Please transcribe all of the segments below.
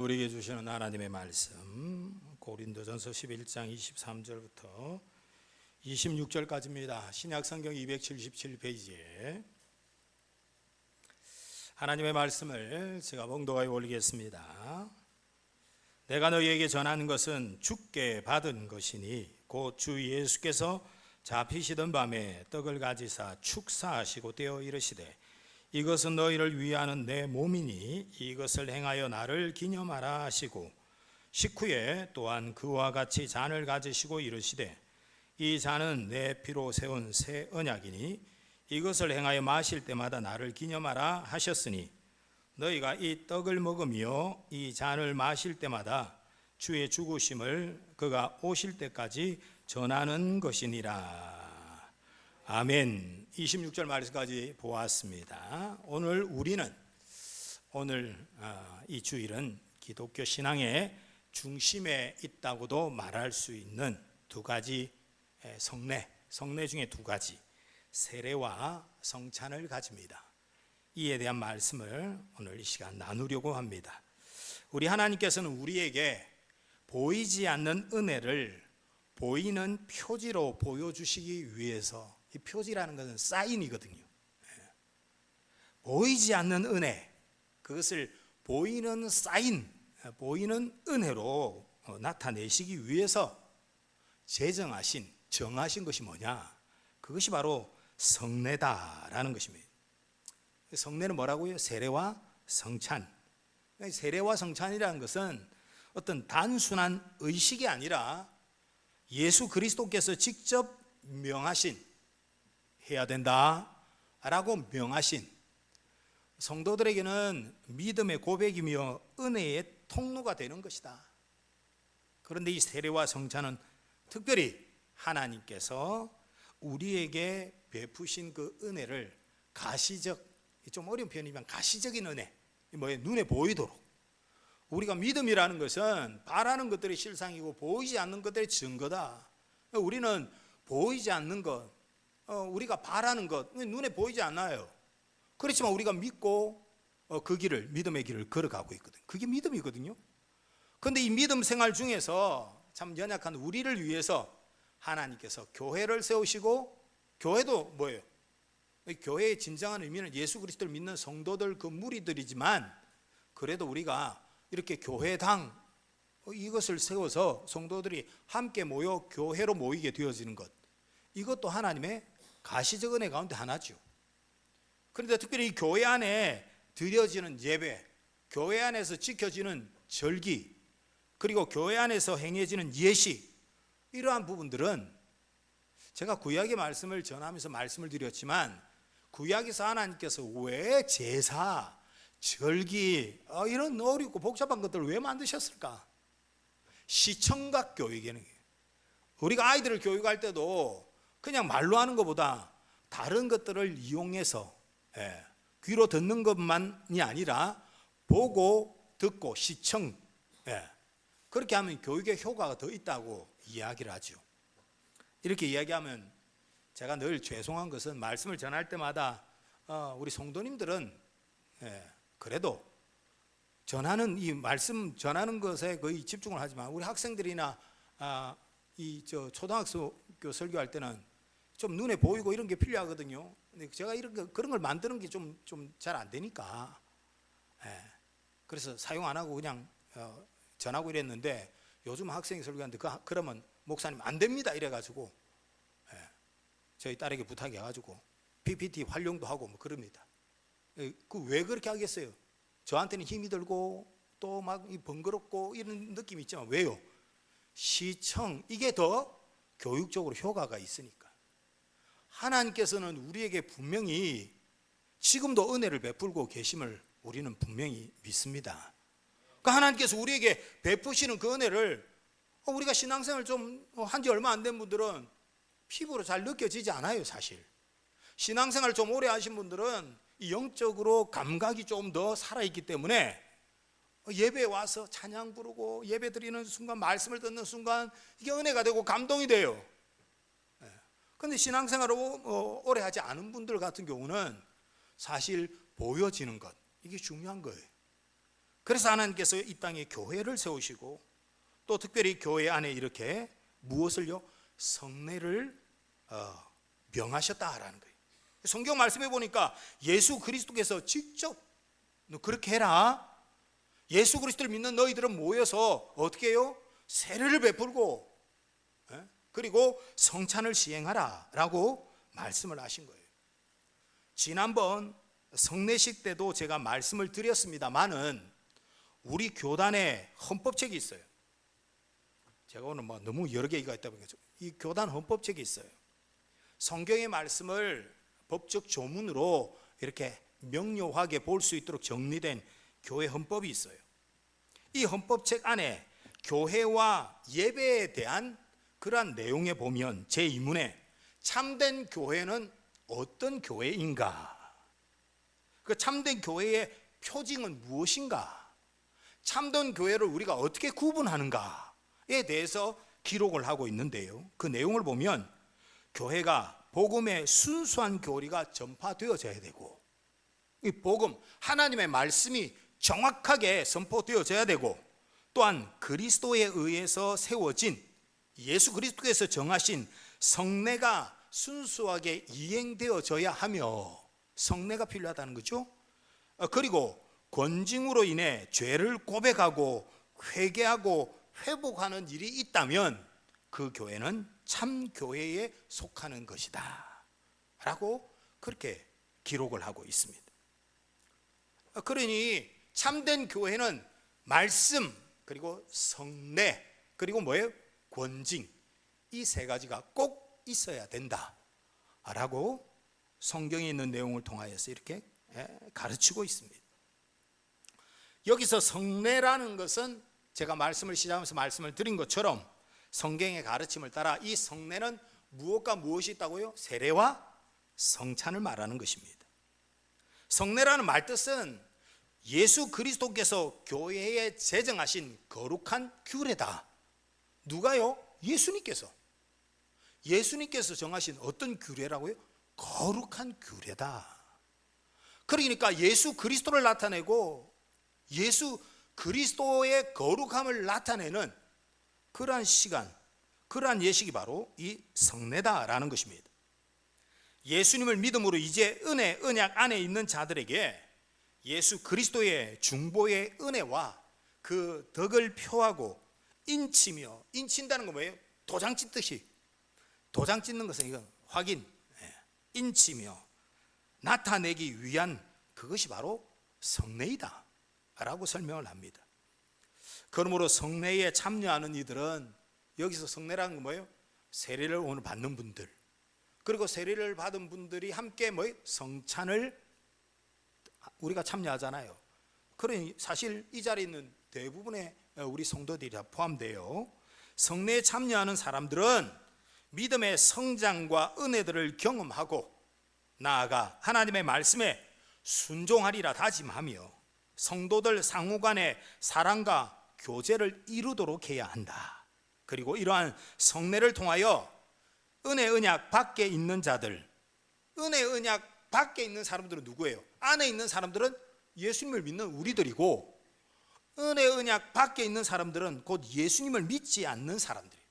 우리에게 주시는 하나님의 말씀 고린도전서 11장 23절부터 26절까지입니다. 신약 성경 277페이지에 하나님의 말씀을 제가 봉독하여 올리겠습니다. 내가 너희에게 전하는 것은 주께 받은 것이니 곧 주 예수께서 잡히시던 밤에 떡을 가지사 축사하시고 떼어 이르시되 이것은 너희를 위하는 내 몸이니 이것을 행하여 나를 기념하라 하시고 식후에 또한 그와 같이 잔을 가지시고 이르시되 이 잔은 내 피로 세운 새 언약이니 이것을 행하여 마실 때마다 나를 기념하라 하셨으니 너희가 이 떡을 먹으며 이 잔을 마실 때마다 주의 죽으심을 그가 오실 때까지 전하는 것이니라. 아멘. 26절 말씀까지 보았습니다. 오늘 우리는 오늘 아, 이 주일은 기독교 신앙의 중심에 있다고도 말할 수 있는 두 가지 성례, 성례 중에 두 가지 세례와 성찬을 가집니다. 이에 대한 말씀을 오늘 이 시간 나누려고 합니다. 우리 하나님께서는 우리에게 보이지 않는 은혜를 보이는 표지로 보여주시기 위해서 이 표지라는 것은 사인이거든요. 예. 보이지 않는 은혜, 그것을 보이는 사인, 보이는 은혜로 어, 나타내시기 위해서 제정하신, 정하신 것이 뭐냐? 그것이 바로 성례다라는 것입니다. 성례는 뭐라고요? 세례와 성찬. 세례와 성찬이라는 것은 어떤 단순한 의식이 아니라 예수 그리스도께서 직접 명하신 해야 된다라고 명하신 성도들에게는 믿음의 고백이며 은혜의 통로가 되는 것이다. 그런데 이 세례와 성찬은 특별히 하나님께서 우리에게 베푸신 그 은혜를 가시적 좀 어려운 표현이면 가시적인 은혜 뭐에 눈에 보이도록 우리가 믿음이라는 것은 바라는 것들이 실상이고 보이지 않는 것들의 증거다. 우리는 보이지 않는 것, 어, 우리가 바라는 것 눈에 보이지 않아요. 그렇지만 우리가 믿고 어, 그 길을 믿음의 길을 걸어가고 있거든. 그게 믿음이거든요. 그런데 이 믿음 생활 중에서 참 연약한 우리를 위해서 하나님께서 교회를 세우시고 교회도 뭐예요? 교회의 진정한 의미는 예수 그리스도를 믿는 성도들 그 무리들이지만 그래도 우리가 이렇게 교회당 어, 이것을 세워서 성도들이 함께 모여 교회로 모이게 되어지는 것 이것도 하나님의 가시적 은혜 가운데 하나죠. 그런데 특별히 이 교회 안에 드려지는 예배, 교회 안에서 지켜지는 절기, 그리고 교회 안에서 행해지는 예식 이러한 부분들은 제가 구약의 말씀을 전하면서 말씀을 드렸지만 구약에서 하나님께서 왜 제사, 절기 어, 이런 어렵고 복잡한 것들을 왜 만드셨을까? 시청각 교육에는 우리가 아이들을 교육할 때도 그냥 말로 하는 것보다 다른 것들을 이용해서 예, 귀로 듣는 것만이 아니라 보고 듣고 시청 예, 그렇게 하면 교육의 효과가 더 있다고 이야기를 하죠. 이렇게 이야기하면 제가 늘 죄송한 것은 말씀을 전할 때마다 어, 우리 성도님들은 예, 그래도 전하는 이 말씀 전하는 것에 거의 집중을 하지만 우리 학생들이나 아, 이저 초등학교 설교할 때는 좀 눈에 보이고 이런 게 필요하거든요. 근데 제가 이런 거, 그런 걸 만드는 게 좀 좀 잘 안 되니까. 예. 그래서 사용 안 하고 그냥 어, 전하고 이랬는데 요즘 학생이 설교하는데 그, 그러면 목사님 안 됩니다 이래 가지고 예. 저희 딸에게 부탁해 가지고 PPT 활용도 하고 뭐 그럽니다. 예, 그왜 그렇게 하겠어요? 저한테는 힘이 들고 또 막 번거롭고 이런 느낌이 있지만 왜요? 시청 이게 더 교육적으로 효과가 있으니까. 하나님께서는 우리에게 분명히 지금도 은혜를 베풀고 계심을 우리는 분명히 믿습니다. 그 하나님께서 우리에게 베푸시는 그 은혜를 어, 우리가 신앙생활 좀 한 지 얼마 안 된 분들은 피부로 잘 느껴지지 않아요, 사실. 신앙생활 좀 오래 하신 분들은 영적으로 감각이 좀 더 살아있기 때문에 예배에 와서 찬양 부르고 예배 드리는 순간 말씀을 듣는 순간 이게 은혜가 되고 감동이 돼요. 근데 신앙생활을 어, 오래 하지 않은 분들 같은 경우는 사실 보여지는 것 이게 중요한 거예요. 그래서 하나님께서 이 땅에 교회를 세우시고 또 특별히 교회 안에 이렇게 무엇을요? 성례를 어, 명하셨다라는 거예요. 성경 말씀해 보니까 예수 그리스도께서 직접 너 그렇게 해라. 예수 그리스도를 믿는 너희들은 모여서 어떻게 해요? 세례를 베풀고 예? 그리고 성찬을 시행하라 라고 말씀을 하신 거예요. 지난번 성례식 때도 제가 말씀을 드렸습니다만은 우리 교단에 헌법책이 있어요. 제가 오늘 뭐 너무 여러 개가 있다 보니까 이 교단 헌법책이 있어요. 성경의 말씀을 법적 조문으로 이렇게 명료하게 볼 수 있도록 정리된 교회 헌법이 있어요. 이 헌법책 안에 교회와 예배에 대한 그러한 내용에 보면 제 이문에 참된 교회는 어떤 교회인가? 그 참된 교회의 표징은 무엇인가? 참된 교회를 우리가 어떻게 구분하는가에 대해서 기록을 하고 있는데요. 그 내용을 보면 교회가 복음의 순수한 교리가 전파되어져야 되고 이 복음 하나님의 말씀이 정확하게 선포되어져야 되고 또한 그리스도에 의해서 세워진 예수 그리스도께서 정하신 성례가 순수하게 이행되어져야 하며 성례가 필요하다는 거죠. 어, 그리고 권징으로 인해 죄를 고백하고 회개하고 회복하는 일이 있다면 그 교회는 참 교회에 속하는 것이다. 라고 그렇게 기록을 하고 있습니다. 어, 그러니 참된 교회는 말씀 그리고 성례 그리고 뭐예요? 권징 이 세 가지가 꼭 있어야 된다라고 성경에 있는 내용을 통하여서 이렇게 예, 가르치고 있습니다. 여기서 성례라는 것은 제가 말씀을 시작하면서 말씀을 드린 것처럼 성경의 가르침을 따라 이 성례는 무엇과 무엇이 있다고요? 세례와 성찬을 말하는 것입니다. 성례라는 말 뜻은 예수 그리스도께서 교회에 제정하신 거룩한 규례다. 누가요? 예수님께서. 예수님께서 정하신 어떤 규례라고요? 거룩한 규례다. 그러니까 예수 그리스도를 나타내고 예수 그리스도의 거룩함을 나타내는 그러한 시간, 그러한 예식이 바로 이 성례다라는 것입니다. 예수님을 믿음으로 이제 은혜, 언약 안에 있는 자들에게 예수 그리스도의 중보의 은혜와 그 덕을 표하고 인치며 인친다는 건 뭐예요? 도장 찍듯이. 도장 찍는 것은 이건 확인, 예, 인치며 나타내기 위한 그것이 바로 성례이다. 라고 설명을 합니다. 그러므로 성례에 참여하는 이들은 여기서 성례라는 건 뭐예요? 세례를 오늘 받는 분들. 그리고 세례를 받은 분들이 함께 뭐 성찬을 우리가 참여하잖아요. 그러니 사실 이 자리에 있는 대부분의 우리 성도들이 다 포함돼요. 성례에 참여하는 사람들은 믿음의 성장과 은혜들을 경험하고 나아가 하나님의 말씀에 순종하리라 다짐하며 성도들 상호 간의 사랑과 교제를 이루도록 해야 한다. 그리고 이러한 성례를 통하여 은혜 언약 밖에 있는 자들, 은혜 언약 밖에 있는 사람들은 누구예요? 안에 있는 사람들은 예수님을 믿는 우리들이고 은혜 언약 밖에 있는 사람들은 곧 예수님을 믿지 않는 사람들이에요.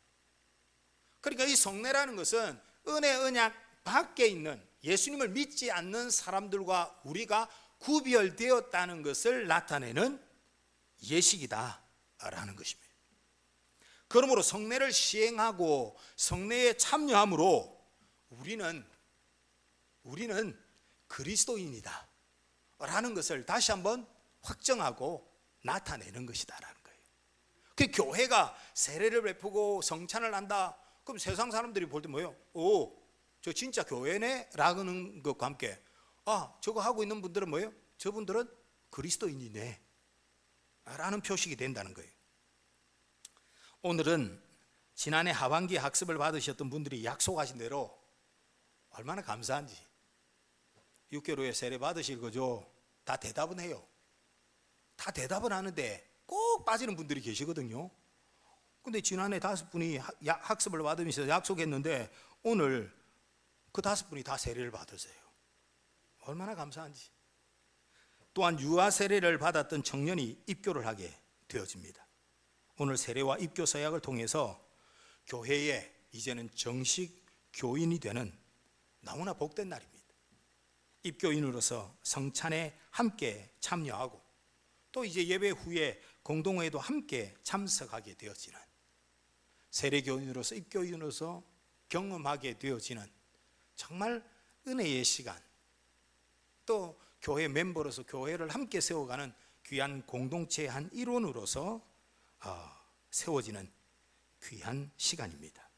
그러니까 이 성례라는 것은 은혜 언약 밖에 있는 예수님을 믿지 않는 사람들과 우리가 구별되었다는 것을 나타내는 예식이다라는 것입니다. 그러므로 성례를 시행하고 성례에 참여함으로 우리는 우리는 그리스도인이다. 라는 것을 다시 한번 확정하고 나타내는 것이다라는 거예요. 그 교회가 세례를 베푸고 성찬을 한다. 그럼 세상 사람들이 볼 때 뭐예요? 오, 저 진짜 교회네? 라는 것과 함께 아, 저거 하고 있는 분들은 뭐예요? 저분들은 그리스도인이네. 라는 표식이 된다는 거예요. 오늘은 지난해 하반기 학습을 받으셨던 분들이 약속하신 대로 얼마나 감사한지 6개월 후에 세례 받으실 거죠? 다 대답은 해요. 다 대답은 하는데 꼭 빠지는 분들이 계시거든요. 근데 지난해 다섯 분이 학습을 받으면서 약속했는데 오늘 그 다섯 분이 다 세례를 받으세요. 얼마나 감사한지. 또한 유아 세례를 받았던 청년이 입교를 하게 되어집니다. 오늘 세례와 입교 서약을 통해서 교회에 이제는 정식 교인이 되는 너무나 복된 날입니다. 입교인으로서 성찬에 함께 참여하고 또 이제 예배 후에 공동회에도 함께 참석하게 되어지는 세례교인으로서 입교인으로서 경험하게 되어지는 정말 은혜의 시간 또 교회 멤버로서 교회를 함께 세워가는 귀한 공동체의 한 일원으로서 어, 세워지는 귀한 시간입니다.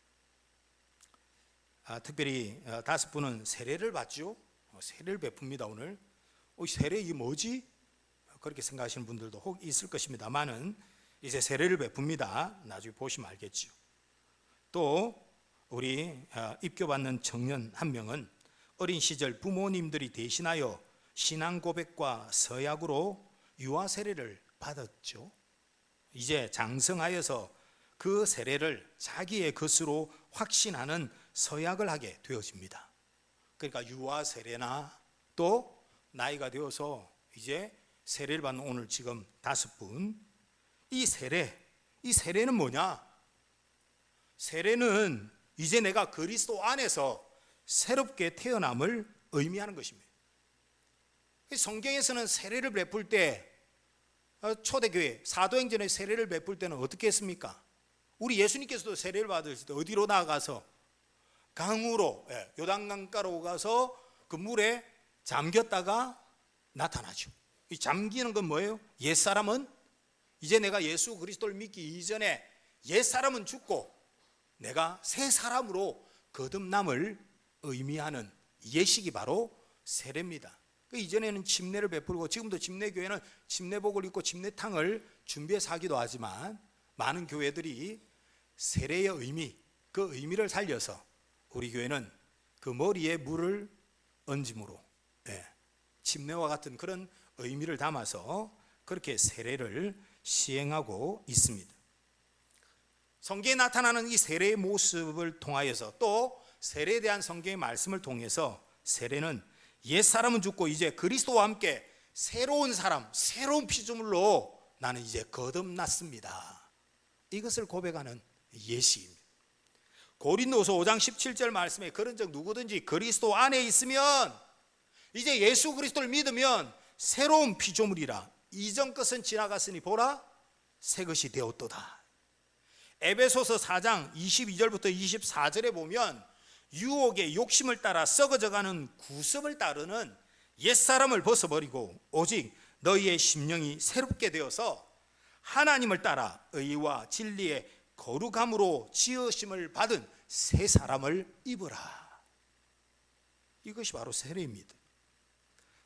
아, 특별히 어, 다섯 분은 세례를 받죠. 어, 세례를 베풉니다 오늘. 어, 이 세례 이게 뭐지? 그렇게 생각하시는 분들도 혹 있을 것입니다만은 이제 세례를 베풉니다. 나중에 보시면 알겠죠. 또 우리 어, 입교받는 청년 한 명은 어린 시절 부모님들이 대신하여 신앙 고백과 서약으로 유아 세례를 받았죠. 이제 장성하여서 그 세례를 자기의 것으로 확신하는 서약을 하게 되어집니다. 그러니까 유아 세례나 또 나이가 되어서 이제 세례를 받는 오늘 지금 다섯 분. 이 세례, 이 세례는 뭐냐? 세례는 이제 내가 그리스도 안에서 새롭게 태어남을 의미하는 것입니다. 성경에서는 세례를 베풀 때 어, 초대교회 사도행전의 세례를 베풀 때는 어떻게 했습니까? 우리 예수님께서도 세례를 받으실 때 어디로 나가서 강으로 예, 요단강가로 가서 그 물에 잠겼다가 나타나죠. 이 잠기는 건 뭐예요? 옛 사람은 이제 내가 예수 그리스도를 믿기 이전에 옛 사람은 죽고 내가 새 사람으로 거듭남을 의미하는 예식이 바로 세례입니다. 그 이전에는 침례를 베풀고 지금도 침례 교회는 침례복을 입고 침례탕을 준비해서 하기도 하지만 많은 교회들이 세례의 의미, 그 의미를 살려서 우리 교회는 그 머리에 물을 얹음으로 예, 침례와 같은 그런 의미를 담아서 그렇게 세례를 시행하고 있습니다. 성경에 나타나는 이 세례의 모습을 통하여서 또 세례에 대한 성경의 말씀을 통해서 세례는 옛 사람은 죽고 이제 그리스도와 함께 새로운 사람, 새로운 피조물로 나는 이제 거듭났습니다. 이것을 고백하는 예시입니다. 고린도서 5장 17절 말씀에 그런 적 누구든지 그리스도 안에 있으면 이제 예수 그리스도를 믿으면 새로운 피조물이라 이전 것은 지나갔으니 보라 새 것이 되었도다. 에베소서 4장 22절부터 24절에 보면 유혹의 욕심을 따라 썩어져가는 구습을 따르는 옛사람을 벗어버리고 오직 너희의 심령이 새롭게 되어서 하나님을 따라 의와 진리의 거룩함으로 지으심을 받은 새 사람을 입으라. 이것이 바로 세례입니다.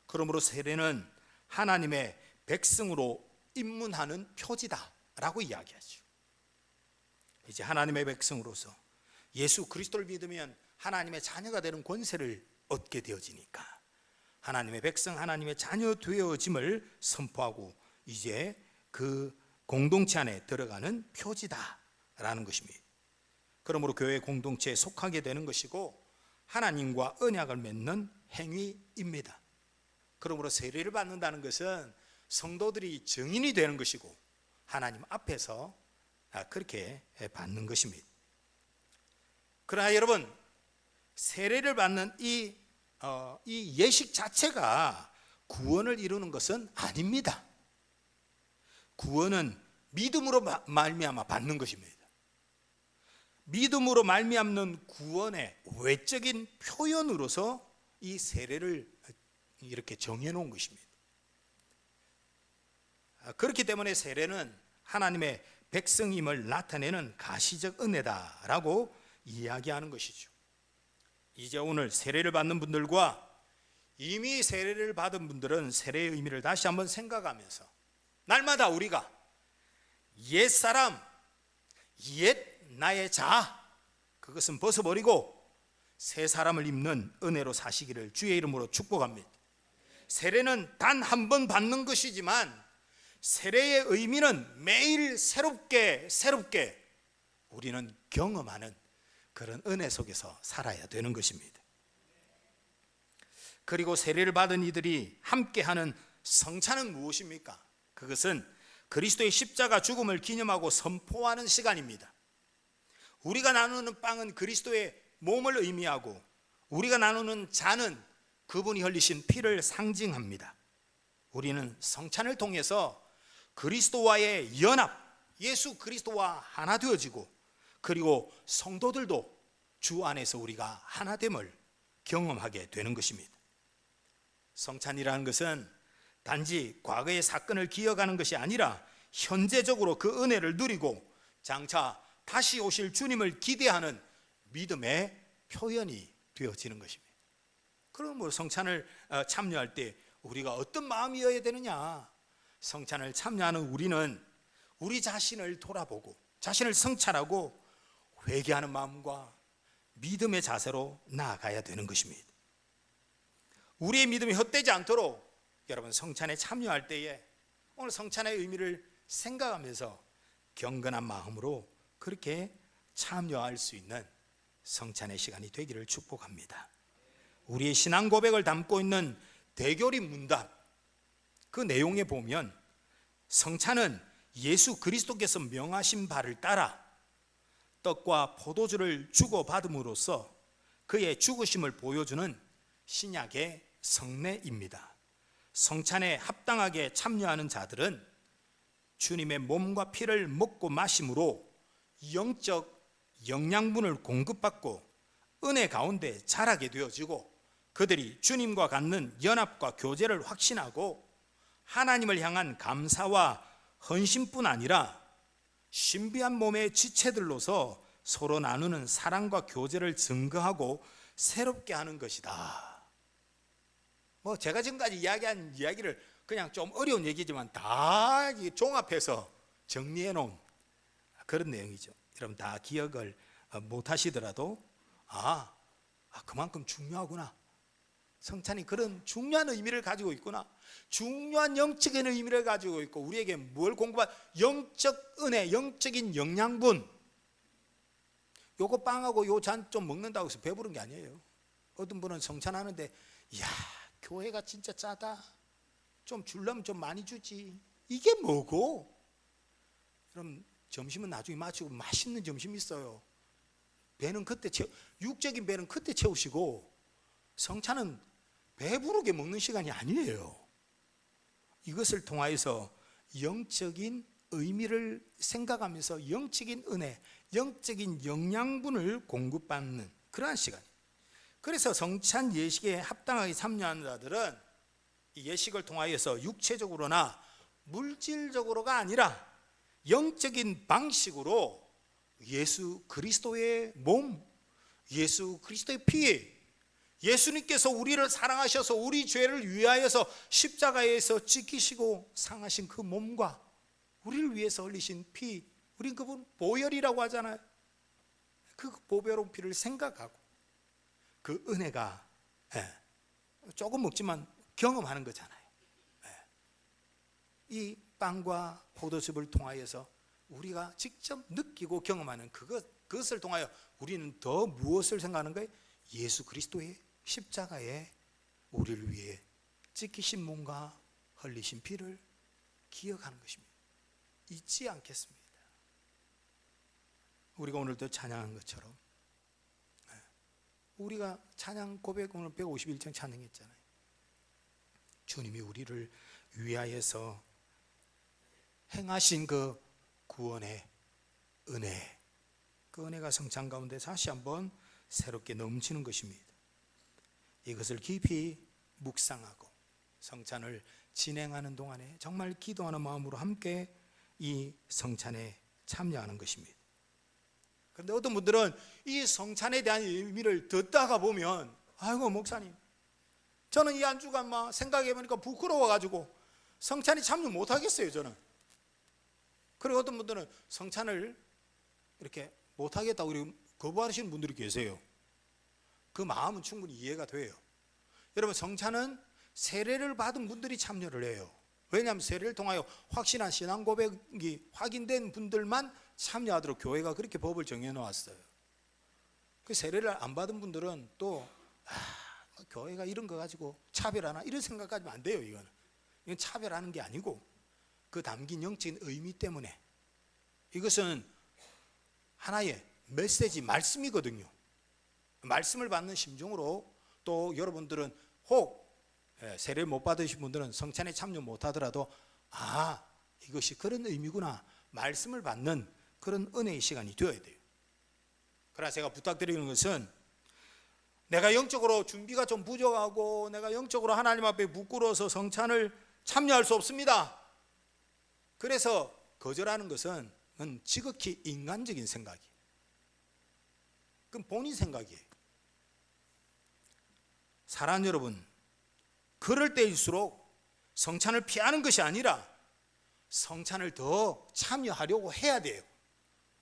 그러므로 세례는 하나님의 백성으로 입문하는 표지다라고 이야기하죠. 이제 하나님의 백성으로서 예수 그리스도를 믿으면 하나님의 자녀가 되는 권세를 얻게 되어지니까 하나님의 백성 하나님의 자녀 되어짐을 선포하고 이제 그 공동체 안에 들어가는 표지다라는 것입니다. 그러므로 교회 공동체에 속하게 되는 것이고 하나님과 언약을 맺는 행위입니다. 그러므로 세례를 받는다는 것은 성도들이 증인이 되는 것이고 하나님 앞에서 그렇게 받는 것입니다. 그러나 여러분 세례를 받는 이, 어, 이 예식 자체가 구원을 이루는 것은 아닙니다. 구원은 믿음으로 말미암아 받는 것입니다. 믿음으로 말미암는 구원의 외적인 표현으로서 이 세례를 이렇게 정해 놓은 것입니다. 아, 그렇기 때문에 세례는 하나님의 백성임을 나타내는 가시적 은혜다라고 이야기하는 것이죠. 이제 오늘 세례를 받는 분들과 이미 세례를 받은 분들은 세례의 의미를 다시 한번 생각하면서 날마다 우리가 옛 사람, 옛 나의 자, 그것은 벗어버리고 새 사람을 입는 은혜로 사시기를 주의 이름으로 축복합니다. 세례는 단 한 번 받는 것이지만 세례의 의미는 매일 새롭게 새롭게 우리는 경험하는 그런 은혜 속에서 살아야 되는 것입니다. 그리고 세례를 받은 이들이 함께하는 성찬은 무엇입니까? 그것은 그리스도의 십자가 죽음을 기념하고 선포하는 시간입니다. 우리가 나누는 빵은 그리스도의 몸을 의미하고 우리가 나누는 잔은 그분이 흘리신 피를 상징합니다. 우리는 성찬을 통해서 그리스도와의 연합, 예수 그리스도와 하나 되어지고 그리고 성도들도 주 안에서 우리가 하나됨을 경험하게 되는 것입니다. 성찬이라는 것은 단지 과거의 사건을 기억하는 것이 아니라 현재적으로 그 은혜를 누리고 장차 다시 오실 주님을 기대하는 믿음의 표현이 되어지는 것입니다. 그럼 뭐 성찬을 어, 참여할 때 우리가 어떤 마음이어야 되느냐? 성찬을 참여하는 우리는 우리 자신을 돌아보고 자신을 성찰하고 회개하는 마음과 믿음의 자세로 나아가야 되는 것입니다. 우리의 믿음이 헛되지 않도록 여러분 성찬에 참여할 때에 오늘 성찬의 의미를 생각하면서 경건한 마음으로 그렇게 참여할 수 있는 성찬의 시간이 되기를 축복합니다. 우리의 신앙 고백을 담고 있는 대교리 문답 그 내용에 보면 성찬은 예수 그리스도께서 명하신 바를 따라 떡과 포도주를 주고 받음으로써 그의 죽으심을 보여주는 신약의 성례입니다. 성찬에 합당하게 참여하는 자들은 주님의 몸과 피를 먹고 마심으로 영적 영양분을 공급받고 은혜 가운데 자라게 되어지고 그들이 주님과 갖는 연합과 교제를 확신하고 하나님을 향한 감사와 헌신뿐 아니라 신비한 몸의 지체들로서 서로 나누는 사랑과 교제를 증거하고 새롭게 하는 것이다. 뭐 제가 지금까지 이야기한 이야기를 그냥 좀 어려운 얘기지만 다 종합해서 정리해 놓은 그런 내용이죠. 여러분 다 기억을 어, 못 하시더라도 아, 아 그만큼 중요하구나. 성찬이 그런 중요한 의미를 가지고 있구나. 중요한 영적인 의미를 가지고 있고 우리에게 뭘 공부한 영적 은혜, 영적인 영양분. 요거 빵하고 요 잔 좀 먹는다고 해서 배부른 게 아니에요. 어떤 분은 성찬하는데 야 교회가 진짜 짜다. 좀 줄려면 좀 많이 주지. 이게 뭐고? 그럼 점심은 나중에 마치고 맛있는 점심 있어요. 배는 그때 채 육적인 배는 그때 채우시고 성찬은 배부르게 먹는 시간이 아니에요. 이것을 통하여서 영적인 의미를 생각하면서 영적인 은혜, 영적인 영양분을 공급받는 그러한 시간. 그래서 성찬 예식에 합당하게 참여하는 자들은 이 예식을 통하여서 육체적으로나 물질적으로가 아니라 영적인 방식으로 예수 그리스도의 몸, 예수 그리스도의 피, 예수님께서 우리를 사랑하셔서 우리 죄를 위하여서 십자가에서 지키시고 상하신 그 몸과 우리를 위해서 흘리신 피, 우린 그분 보혈이라고 하잖아요. 그 보배로운 피를 생각하고 그 은혜가 예, 조금 먹지만 경험하는 거잖아요. 예. 이 빵과 포도즙을 통하여서 우리가 직접 느끼고 경험하는 그것, 그것을 통하여 우리는 더 무엇을 생각하는 거예요? 예수 그리스도의 십자가에 우리를 위해 찍히신 몸과 흘리신 피를 기억하는 것입니다. 잊지 않겠습니다. 우리가 오늘도 찬양한 것처럼 네. 우리가 찬양 고백 오늘 151장 찬양했잖아요. 주님이 우리를 위하여서 행하신 그 구원의 은혜, 그 은혜가 성찬 가운데 다시 한번 새롭게 넘치는 것입니다. 이것을 깊이 묵상하고 성찬을 진행하는 동안에 정말 기도하는 마음으로 함께 이 성찬에 참여하는 것입니다. 그런데 어떤 분들은 이 성찬에 대한 의미를 듣다가 보면 아이고 목사님 저는 이 안주가 막 생각해 보니까 부끄러워 가지고 성찬에 참여 못 하겠어요 저는 그리고 어떤 분들은 성찬을 이렇게 못 하겠다고 거부하시는 분들이 계세요 그 마음은 충분히 이해가 돼요. 여러분 성찬은 세례를 받은 분들이 참여를 해요. 왜냐하면 세례를 통하여 확신한 신앙 고백이 확인된 분들만 참여하도록 교회가 그렇게 법을 정해 놓았어요. 그 세례를 안 받은 분들은 또 아, 교회가 이런 거 가지고 차별하나 이런 생각하면 안 돼요. 이거는 이건 차별하는 게 아니고 그 담긴 영적인 의미 때문에 이것은 하나의 메시지 말씀이거든요. 말씀을 받는 심정으로 또 여러분들은 혹 예, 세례 못 받으신 분들은 성찬에 참여 못 하더라도 아 이것이 그런 의미구나 말씀을 받는 그런 은혜의 시간이 되어야 돼요. 그러나 제가 부탁드리는 것은 내가 영적으로 준비가 좀 부족하고 내가 영적으로 하나님 앞에 부끄러워서 성찬을 참여할 수 없습니다. 그래서 거절하는 것은 지극히 인간적인 생각이에요. 그건 본인 생각이에요. 사랑 여러분, 그럴 때일수록 성찬을 피하는 것이 아니라 성찬을 더 참여하려고 해야 돼요.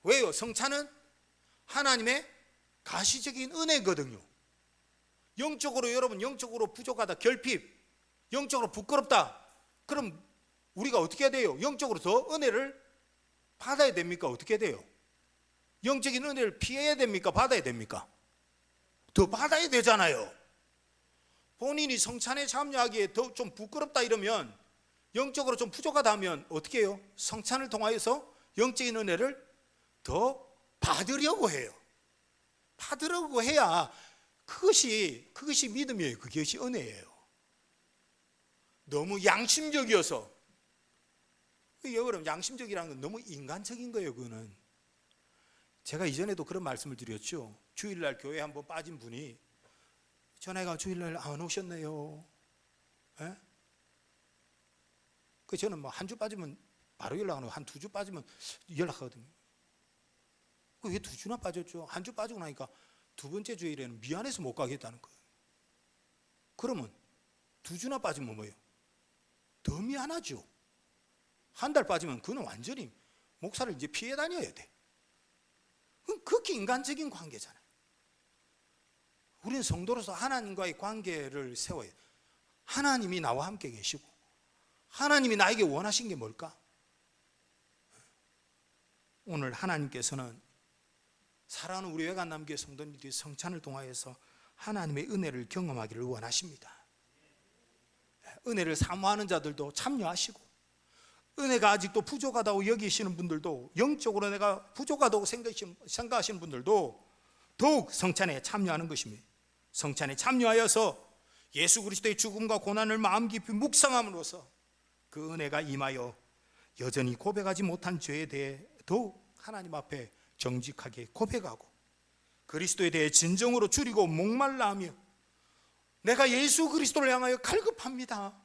왜요? 성찬은 하나님의 가시적인 은혜거든요. 영적으로 여러분 영적으로 부족하다 결핍 영적으로 부끄럽다 그럼 우리가 어떻게 해야 돼요? 영적으로 더 은혜를 받아야 됩니까? 어떻게 돼요? 영적인 은혜를 피해야 됩니까? 받아야 됩니까? 더 받아야 되잖아요. 본인이 성찬에 참여하기에 더좀 부끄럽다 이러면 영적으로 좀 부족하다 하면 어떻게 해요? 성찬을 통하여서 영적인 은혜를 더 받으려고 해요. 받으려고 해야 그것이 그것이 믿음이에요. 그것이 은혜예요. 너무 양심적이어서 왜 여러분 양심적이라는 건 너무 인간적인 거예요. 그거는 제가 이전에도 그런 말씀을 드렸죠. 주일날 교회 한번 빠진 분이 전화가 주일날 안 오셨네요. 예? 그 저는 뭐 한 주 빠지면 바로 연락하고 한 두 주 빠지면 연락하거든요. 그왜두 주나 빠졌죠? 한 주 빠지고 나니까 두 번째 주일에는 미안해서 못 가겠다는 거예요. 그러면 두 주나 빠지면 뭐예요? 더 미안하죠. 한 달 빠지면 그는 완전히 목사를 이제 피해 다녀야 돼. 그건 그렇게 인간적인 관계잖아요. 우리는 성도로서 하나님과의 관계를 세워야 돼. 하나님이 나와 함께 계시고 하나님이 나에게 원하신 게 뭘까? 오늘 하나님께서는 사랑하는 우리 외관남교회 성도님들이 성찬을 통하여서 하나님의 은혜를 경험하기를 원하십니다. 은혜를 사모하는 자들도 참여하시고 은혜가 아직도 부족하다고 여기시는 분들도 영적으로 내가 부족하다고 생각하시는 분들도 더욱 성찬에 참여하는 것입니다. 성찬에 참여하여서 예수 그리스도의 죽음과 고난을 마음 깊이 묵상함으로써 그 은혜가 임하여 여전히 고백하지 못한 죄에 대해 더욱 하나님 앞에 정직하게 고백하고 그리스도에 대해 진정으로 줄이고 목말라 하며 내가 예수 그리스도를 향하여 갈급합니다.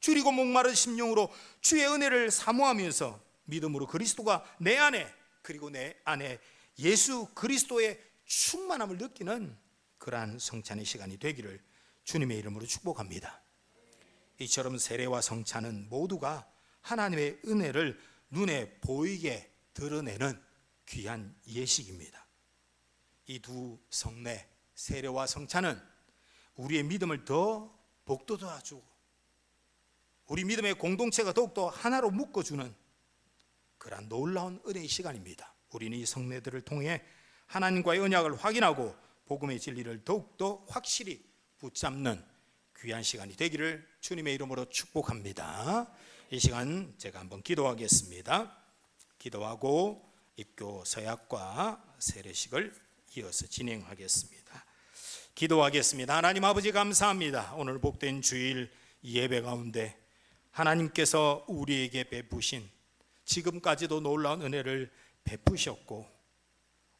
줄이고 목마른 심령으로 주의 은혜를 사모하면서 믿음으로 그리스도가 내 안에 그리고 내 안에 예수 그리스도의 충만함을 느끼는 그러한 성찬의 시간이 되기를 주님의 이름으로 축복합니다. 이처럼 세례와 성찬은 모두가 하나님의 은혜를 눈에 보이게 드러내는 귀한 예식입니다. 이 두 성례, 세례와 성찬은 우리의 믿음을 더 복돋아주고 우리 믿음의 공동체가 더욱더 하나로 묶어주는 그러한 놀라운 은혜의 시간입니다. 우리는 이 성례들을 통해 하나님과의 언약을 확인하고 복음의 진리를 더욱더 확실히 붙잡는 귀한 시간이 되기를 주님의 이름으로 축복합니다. 이 시간 제가 한번 기도하겠습니다. 기도하고 입교 서약과 세례식을 이어서 진행하겠습니다. 기도하겠습니다. 하나님 아버지 감사합니다. 오늘 복된 주일 예배 가운데 하나님께서 우리에게 베푸신 지금까지도 놀라운 은혜를 베푸셨고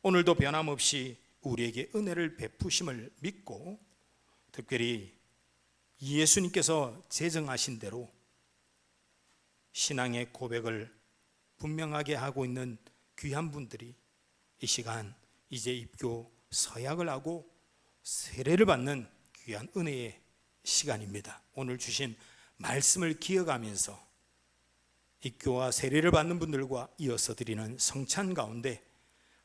오늘도 변함없이 우리에게 은혜를 베푸심을 믿고 특별히 예수님께서 제정하신 대로 신앙의 고백을 분명하게 하고 있는 귀한 분들이 이 시간 이제 입교 서약을 하고 세례를 받는 귀한 은혜의 시간입니다. 오늘 주신 말씀을 기억하면서 입교와 세례를 받는 분들과 이어서 드리는 성찬 가운데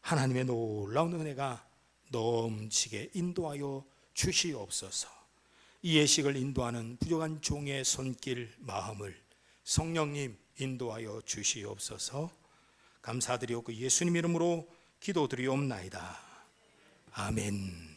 하나님의 놀라운 은혜가 넘치게 인도하여 주시옵소서. 이 예식을 인도하는 부족한 종의 손길 마음을 성령님 인도하여 주시옵소서. 감사드리옵고 예수님 이름으로 기도드리옵나이다. 아멘.